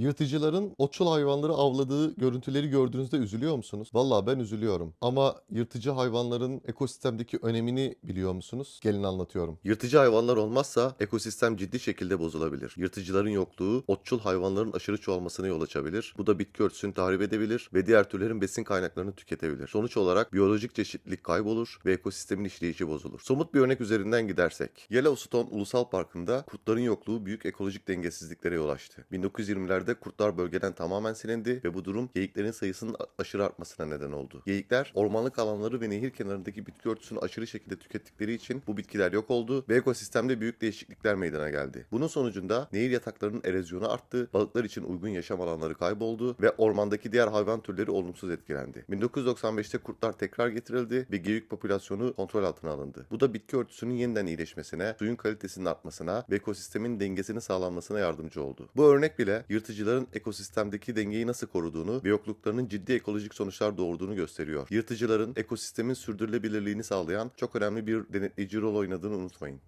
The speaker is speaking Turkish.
Yırtıcıların otçul hayvanları avladığı görüntüleri gördüğünüzde üzülüyor musunuz? Vallahi ben üzülüyorum. Ama yırtıcı hayvanların ekosistemdeki önemini biliyor musunuz? Gelin anlatıyorum. Yırtıcı hayvanlar olmazsa ekosistem ciddi şekilde bozulabilir. Yırtıcıların yokluğu otçul hayvanların aşırı çoğalmasına yol açabilir. Bu da bitki örtüsünü tahrip edebilir ve diğer türlerin besin kaynaklarını tüketebilir. Sonuç olarak biyolojik çeşitlilik kaybolur ve ekosistemin işleyişi bozulur. Somut bir örnek üzerinden gidersek. Yellowstone Ulusal Parkı'nda kurtların yokluğu büyük ekolojik dengesizliklere yol açtı. 1920'lerde kurtlar bölgeden tamamen silindi ve bu durum geyiklerin sayısının aşırı artmasına neden oldu. Geyikler ormanlık alanları ve nehir kenarındaki bitki örtüsünü aşırı şekilde tükettikleri için bu bitkiler yok oldu ve ekosistemde büyük değişiklikler meydana geldi. Bunun sonucunda nehir yataklarının erozyonu arttı, balıklar için uygun yaşam alanları kayboldu ve ormandaki diğer hayvan türleri olumsuz etkilendi. 1995'te kurtlar tekrar getirildi ve geyik popülasyonu kontrol altına alındı. Bu da bitki örtüsünün yeniden iyileşmesine, suyun kalitesinin artmasına ve ekosistemin dengesini sağlanmasına yardımcı oldu. Bu örnek bile yırtıcıların ekosistemdeki dengeyi nasıl koruduğunu ve yokluklarının ciddi ekolojik sonuçlar doğurduğunu gösteriyor. Yırtıcıların ekosistemin sürdürülebilirliğini sağlayan çok önemli bir denetleyici rol oynadığını unutmayın.